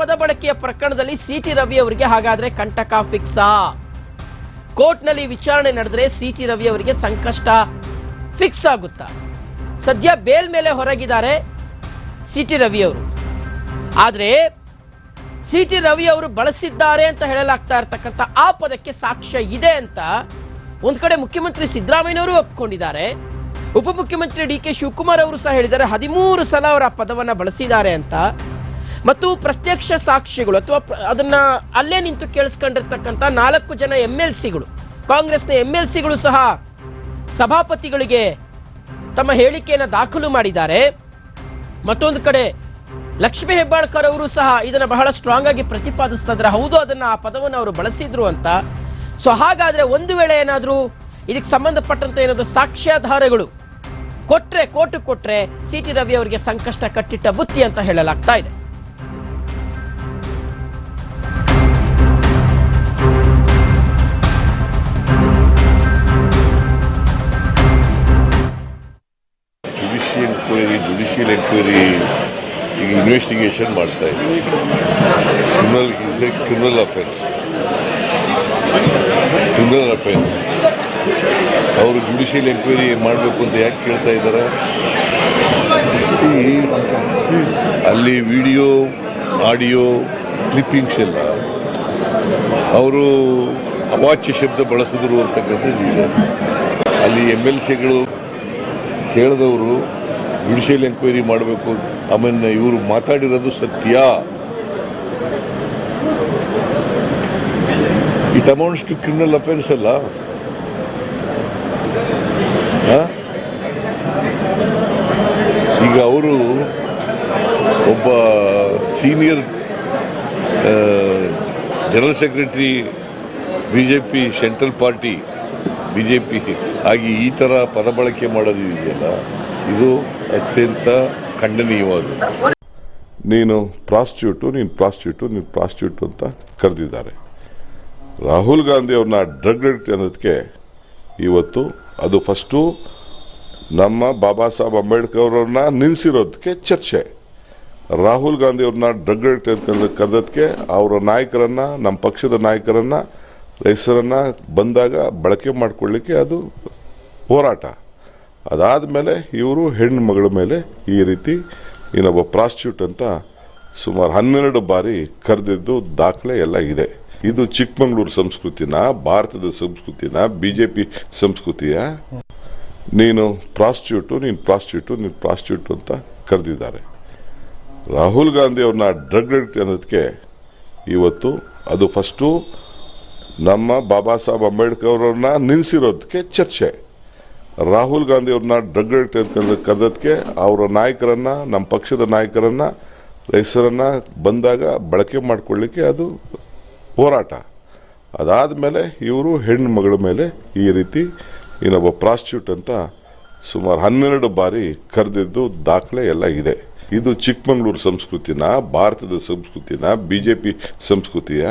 ಪದ ಬಳಕೆಯ ಪ್ರಕರಣದಲ್ಲಿ ಸಿ ಟಿ ರವಿ ಅವರಿಗೆ ಹಾಗಾದ್ರೆ ಕಂಟಕ ಫಿಕ್ಸಾ ಕೋರ್ಟ್ನಲ್ಲಿ ವಿಚಾರಣೆ ನಡೆದ್ರೆ ಸಿ ಟಿ ರವಿ ಅವರಿಗೆ ಸಂಕಷ್ಟ ಫಿಕ್ಸ್ ಆಗುತ್ತಾ? ಸದ್ಯ ಬೇಲ್ ಮೇಲೆ ಹೊರಗಿದ್ದಾರೆ ಸಿ ಟಿ ರವಿ ಅವರು. ಆದರೆ ಸಿ ಟಿ ರವಿ ಅವರು ಬಳಸಿದ್ದಾರೆ ಅಂತ ಹೇಳಲಾಗ್ತಾ ಇರ್ತಕ್ಕಂಥ ಆ ಪದಕ್ಕೆ ಸಾಕ್ಷ್ಯ ಇದೆ ಅಂತ ಒಂದು ಕಡೆ ಮುಖ್ಯಮಂತ್ರಿ ಸಿದ್ದರಾಮಯ್ಯನವರು ಒಪ್ಕೊಂಡಿದ್ದಾರೆ. ಉಪಮುಖ್ಯಮಂತ್ರಿ ಡಿ ಕೆ ಶಿವಕುಮಾರ್ ಅವರು ಸಹ ಹೇಳಿದ್ದಾರೆ, ಹದಿಮೂರು ಸಲ ಅವರ ಆ ಪದವನ್ನ ಬಳಸಿದ್ದಾರೆ ಅಂತ. ಮತ್ತು ಪ್ರತ್ಯಕ್ಷ ಸಾಕ್ಷಿಗಳು ಅಥವಾ ಅದನ್ನ ಅಲ್ಲೇ ನಿಂತು ಕೇಳಿಸ್ಕೊಂಡಿರ್ತಕ್ಕಂಥ ನಾಲ್ಕು ಜನ ಎಂ ಎಲ್ ಸಿಗಳು, ಕಾಂಗ್ರೆಸ್ನ ಎಂ ಎಲ್ ಸಿಗಳು ಸಹ ಸಭಾಪತಿಗಳಿಗೆ ತಮ್ಮ ಹೇಳಿಕೆಯನ್ನು ದಾಖಲು ಮಾಡಿದ್ದಾರೆ. ಮತ್ತೊಂದು ಕಡೆ ಲಕ್ಷ್ಮೀ ಹೆಬ್ಬಾಳ್ಕರ್ ಅವರು ಸಹ ಇದನ್ನು ಬಹಳ ಸ್ಟ್ರಾಂಗ್ ಆಗಿ ಪ್ರತಿಪಾದಿಸ್ತಾ ಹೌದು, ಅದನ್ನ ಆ ಪದವನ್ನು ಅವರು ಬಳಸಿದ್ರು ಅಂತ. ಸೊ ಹಾಗಾದ್ರೆ ಒಂದು ವೇಳೆ ಏನಾದರೂ ಇದಕ್ಕೆ ಸಂಬಂಧಪಟ್ಟಂತ ಏನಾದರೂ ಸಾಕ್ಷ್ಯಾಧಾರಗಳು ಕೊಟ್ಟರೆ ಕೋರ್ಟ್ ಕೊಟ್ಟರೆ ಸಿ ಟಿ ರವಿ ಅವರಿಗೆ ಸಂಕಷ್ಟ ಕಟ್ಟಿಟ್ಟ ಬುತ್ತಿ ಅಂತ ಹೇಳಲಾಗ್ತಾ ಇದೆ. ಜುಡಿಷಿಯಲ್ ಎಂಕ್ವೈರಿ ಈಗ ಇನ್ವೆಸ್ಟಿಗೇಷನ್ ಮಾಡ್ತಾ ಇದ್ದೀವಿ ಕ್ರಿಮಿನಲ್ ಕ್ರಿಮಿನಲ್ ಅಫೆನ್ಸ್ ಕ್ರಿಮಿನಲ್ ಅವರು ಜುಡಿಷಿಯಲ್ ಎಂಕ್ವೈರಿ ಮಾಡಬೇಕು ಅಂತ ಯಾಕೆ ಕೇಳ್ತಾ ಇದ್ದಾರೆ? ಅಲ್ಲಿ ವಿಡಿಯೋ ಆಡಿಯೋ ಕ್ಲಿಪ್ಪಿಂಗ್ಸ್ ಎಲ್ಲ ಅವರು ಅವಾಚ್ಯ ಶಬ್ದ ಬಳಸಿದ್ರು ಅಂತಕ್ಕಂಥದ್ದು ಅಲ್ಲಿ ಎಂ ಎಲ್ ಸಿಗಳು ಕೇಳಿದವರು ಜುಡಿಷಿಯಲ್ ಎಂಕ್ವೈರಿ ಮಾಡಬೇಕು. ಆಮೇಲೆ ಇವರು ಮಾತಾಡಿರೋದು ಸತ್ಯ. It amounts to criminal offence ಅಲ್ಲ? ಈಗ ಅವರು ಒಬ್ಬ senior general secretary B J P central party B J P ಆಗಿ ಈ ಥರ ಪದ ಬಳಕೆ ಮಾಡೋದು ಇದೆಯಲ್ಲ? ಇದು ಅತ್ಯಂತ ಖಂಡನೀಯವಾದದ್ದು ನೀನು ಪ್ರಾಸ್ಟಿಟ್ಯೂಟು ನೀನು ಪ್ರಾಸ್ಟಿಟ್ಯೂಟು, ನೀನು ಪ್ರಾಸ್ಟಿಟ್ಯೂಟ್ ಅಂತ ಕರೆದಿದ್ದಾರೆ. ರಾಹುಲ್ ಗಾಂಧಿ ಅವ್ರನ್ನ ಡ್ರಗ್ ಅಡಿಕ್ಟ್ ಅನ್ನೋದಕ್ಕೆ ಇವತ್ತು ಅದು ಫಸ್ಟು ನಮ್ಮ ಬಾಬಾ ಸಾಹೇಬ್ ಅಂಬೇಡ್ಕರ್ ಅವ್ರನ್ನ ನಿಲ್ಲಿಸಿರೋದಕ್ಕೆ ಚರ್ಚೆ. ರಾಹುಲ್ ಗಾಂಧಿ ಅವ್ರನ್ನ ಡ್ರಗ್ ಅಂತ ಕರೆದಕ್ಕೆ ಅವರ ನಾಯಕರನ್ನ, ನಮ್ಮ ಪಕ್ಷದ ನಾಯಕರನ್ನ ಹೆಸರನ್ನ ಬಂದಾಗ ಬಳಕೆ ಮಾಡ್ಕೊಳ್ಳಿಕ್ಕೆ ಅದು ಹೋರಾಟ. ಅದಾದಮೇಲೆ ಇವರು ಹೆಣ್ಣು ಮಗಳ ಮೇಲೆ ಈ ರೀತಿ ಇನ್ನೊಬ್ಬ ಪ್ರಾಸ್ಟ್ಯೂಟ್ ಅಂತ ಸುಮಾರು ಹನ್ನೆರಡು ಬಾರಿ ಕರೆದಿದ್ದು ದಾಖಲೆ ಎಲ್ಲ ಇದೆ. ಇದು ಚಿಕ್ಕಮಗಳೂರು ಸಂಸ್ಕೃತಿನ, ಭಾರತದ ಸಂಸ್ಕೃತಿನ ಬಿ ಜೆ ಸಂಸ್ಕೃತಿಯ. ನೀನು ಪ್ರಾಸ್ಟ್ಯೂಟು, ನೀನು ಪ್ರಾಸ್ಟಿಟ್ಯೂಟು ನೀನು ಪ್ರಾಸ್ಟ್ಯೂಟ್ ಅಂತ ಕರೆದಿದ್ದಾರೆ. ರಾಹುಲ್ ಗಾಂಧಿ ಅವ್ರನ್ನ ಡ್ರಗ್ ಅಡಿಕ್ಟ್ ಅನ್ನೋದಕ್ಕೆ ಇವತ್ತು ಅದು ಫಸ್ಟು ನಮ್ಮ ಬಾಬಾ ಸಾಹೇಬ್ ಅಂಬೇಡ್ಕರ್ ಅವ್ರನ್ನ ನಿಲ್ಲಿಸಿರೋದಕ್ಕೆ ಚರ್ಚೆ. ರಾಹುಲ್ ಗಾಂಧಿ ಅವ್ರನ್ನ ಡ್ರಗ್ ಕರೆದಕ್ಕೆ ಅವರ ನಾಯಕರನ್ನ ನಮ್ಮ ಪಕ್ಷದ ನಾಯಕರನ್ನ, ಹೆಸರನ್ನ ಬಂದಾಗ ಬಳಕೆ ಮಾಡಿಕೊಳ್ಳಿಕ್ಕೆ ಅದು ಹೋರಾಟ. ಅದಾದ ಮೇಲೆ ಇವರು ಹೆಣ್ಣು ಮಗಳ ಮೇಲೆ ಈ ರೀತಿ ಇನ್ನೊಬ್ಬ ಪ್ರಾಸ್ಟಿಟ್ಯೂಟ್ ಅಂತ ಸುಮಾರು ಹನ್ನೆರಡು ಬಾರಿ ಕರೆದಿದ್ದು ದಾಖಲೆ ಎಲ್ಲ ಇದೆ. ಇದು ಚಿಕ್ಕಮಗಳೂರು ಸಂಸ್ಕೃತಿನ, ಭಾರತದ ಸಂಸ್ಕೃತಿನ ಬಿ ಜೆ ಸಂಸ್ಕೃತಿಯ